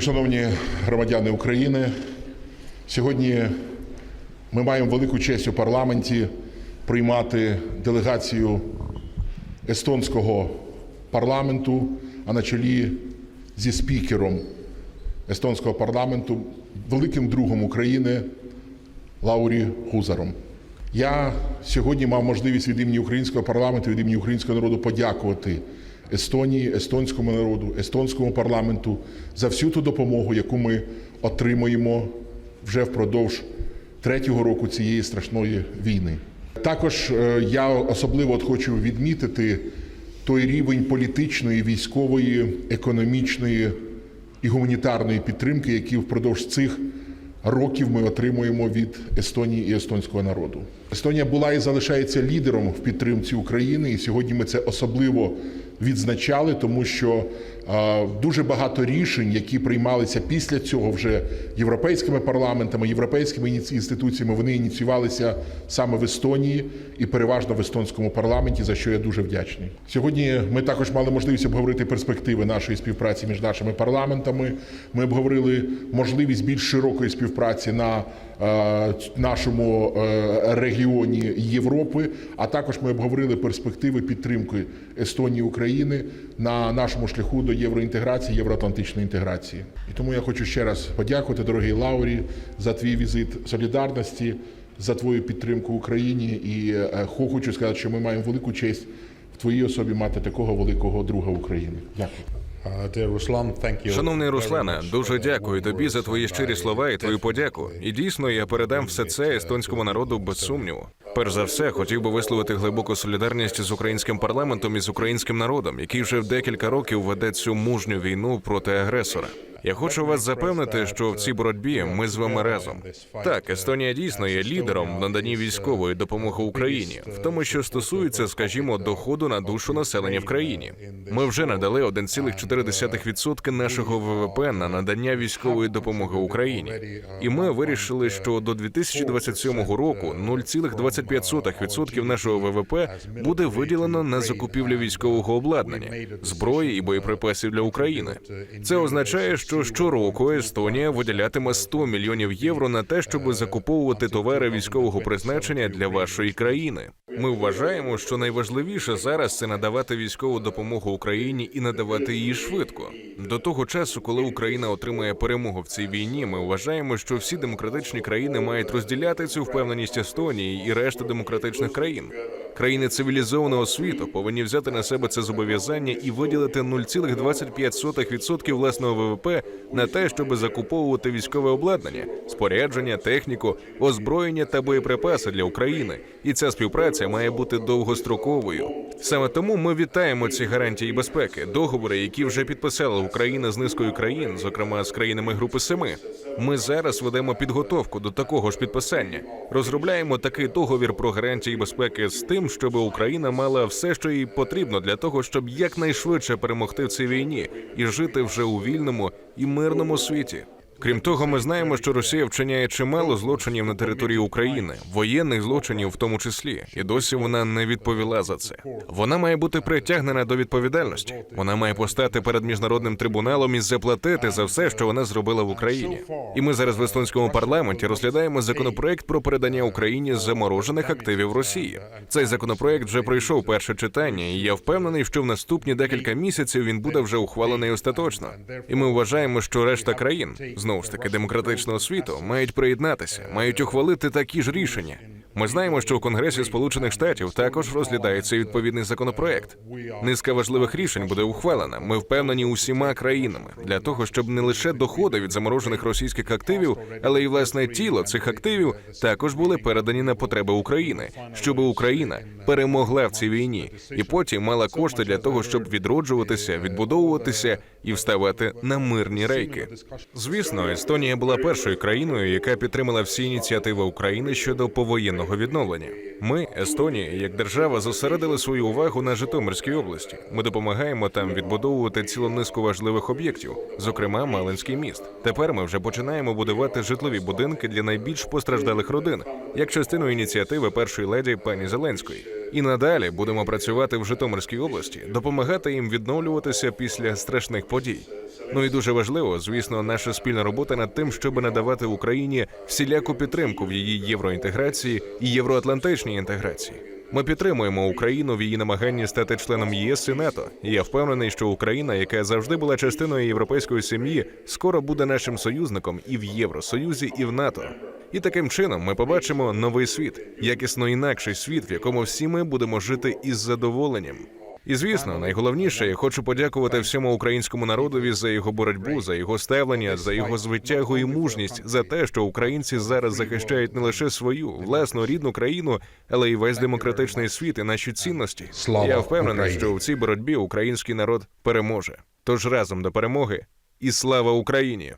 Шановні громадяни України, сьогодні ми маємо велику честь у парламенті приймати делегацію естонського парламенту, а на чолі зі спікером естонського парламенту, великим другом України Лаурі Гузаром. Я сьогодні мав можливість від імені українського парламенту, від імені українського народу подякувати Естонії, естонському народу, естонському парламенту за всю ту допомогу, яку ми отримуємо вже впродовж третього року цієї страшної війни. Також е, я особливо от хочу відмітити той рівень політичної, військової, економічної і гуманітарної підтримки, які впродовж цих років ми отримуємо від Естонії і естонського народу. Естонія була і залишається лідером в підтримці України, і сьогодні ми це особливо відзначали, тому що дуже багато рішень, які приймалися після цього вже європейськими парламентами, європейськими інституціями, вони ініціювалися саме в Естонії і переважно в естонському парламенті, за що я дуже вдячний. Сьогодні ми також мали можливість обговорити перспективи нашої співпраці між нашими парламентами. Ми обговорили можливість більш широкої співпраці на нашому е, регіоні Європи. А також ми обговорили перспективи підтримки Естонії України на нашому шляху до євроінтеграції, євроатлантичної інтеграції. І тому я хочу ще раз подякувати, дорогий Лаурі, за твій візит солідарності, за твою підтримку Україні. І е, хочу сказати, що ми маємо велику честь в твоїй особі мати такого великого друга України. Дякую. Шановний Руслане, дуже дякую тобі за твої щирі слова і твою подяку. І дійсно я передам все це естонському народу без сумніву. Перш за все, хотів би висловити глибоку солідарність з українським парламентом і з українським народом, який вже в декілька років веде цю мужню війну проти агресора. Я хочу вас запевнити, що в цій боротьбі ми з вами разом. Так, Естонія дійсно є лідером в наданні військової допомоги Україні, в тому, що стосується, скажімо, доходу на душу населення в країні. Ми вже надали 1,4% нашого ВВП на надання військової допомоги Україні. І ми вирішили, що до 2027 року 0,25% нашого ВВП буде виділено на закупівлю військового обладнання, зброї і боєприпасів для України. Це означає, що щороку Естонія виділятиме 100 мільйонів євро на те, щоб закуповувати товари військового призначення для вашої країни. Ми вважаємо, що найважливіше зараз це надавати військову допомогу Україні і надавати її швидко. До того часу, коли Україна отримає перемогу в цій війні, ми вважаємо, що всі демократичні країни мають розділяти цю впевненість Естонії і решти демократичних країн. Країни цивілізованого світу повинні взяти на себе це зобов'язання і виділити 0,25% власного ВВП на те, щоб закуповувати військове обладнання, спорядження, техніку, озброєння та боєприпаси для України. І ця співпраця має бути довгостроковою. Саме тому ми вітаємо ці гарантії безпеки, договори, які вже підписала Україна з низкою країн, зокрема з країнами Групи Семи. Ми зараз ведемо підготовку до такого ж підписання. Розробляємо такий договір про гарантії безпеки з тим, щоб Україна мала все, що їй потрібно для того, щоб якнайшвидше перемогти в цій війні і жити вже у вільному і мирному світі. Крім того, ми знаємо, що Росія вчиняє чимало злочинів на території України, воєнних злочинів в тому числі, і досі вона не відповіла за це. Вона має бути притягнена до відповідальності. Вона має постати перед міжнародним трибуналом і заплатити за все, що вона зробила в Україні. І ми зараз в естонському парламенті розглядаємо законопроект про передання Україні заморожених активів Росії. Цей законопроект вже пройшов перше читання, і я впевнений, що в наступні декілька місяців він буде вже ухвалений остаточно. І ми вважаємо, що решта країн знову ж таки демократичного світу мають приєднатися, мають ухвалити такі ж рішення. Ми знаємо, що у Конгресі Сполучених Штатів також розглядається відповідний законопроект. Низка важливих рішень буде ухвалена. Ми впевнені усіма країнами для того, щоб не лише доходи від заморожених російських активів, але й власне тіло цих активів також були передані на потреби України, щоб Україна перемогла в цій війні і потім мала кошти для того, щоб відроджуватися, відбудовуватися і вставати на мирні рейки. Звісно, Естонія була першою країною, яка підтримала всі ініціативи України щодо повоєнного відновлення. Ми, Естонія, як держава, зосередили свою увагу на Житомирській області. Ми допомагаємо там відбудовувати цілу низку важливих об'єктів, зокрема Малинський міст. Тепер ми вже починаємо будувати житлові будинки для найбільш постраждалих родин, як частину ініціативи першої леді пані Зеленської. І надалі будемо працювати в Житомирській області, допомагати їм відновлюватися після страшних подій. Ну і дуже важливо, звісно, наша спільна робота над тим, щоб надавати Україні всіляку підтримку в її євроінтеграції і євроатлантичній інтеграції. Ми підтримуємо Україну в її намаганні стати членом ЄС і НАТО. І я впевнений, що Україна, яка завжди була частиною європейської сім'ї, скоро буде нашим союзником і в Євросоюзі, і в НАТО. І таким чином ми побачимо новий світ, якісно інакший світ, в якому всі ми будемо жити із задоволенням. І звісно, найголовніше, я хочу подякувати всьому українському народові за його боротьбу, за його ставлення, за його звитягу і мужність, за те, що українці зараз захищають не лише свою власну рідну країну, але й весь демократичний світ і наші цінності. Слава я впевнений, що в цій боротьбі український народ переможе. Тож разом до перемоги і слава Україні!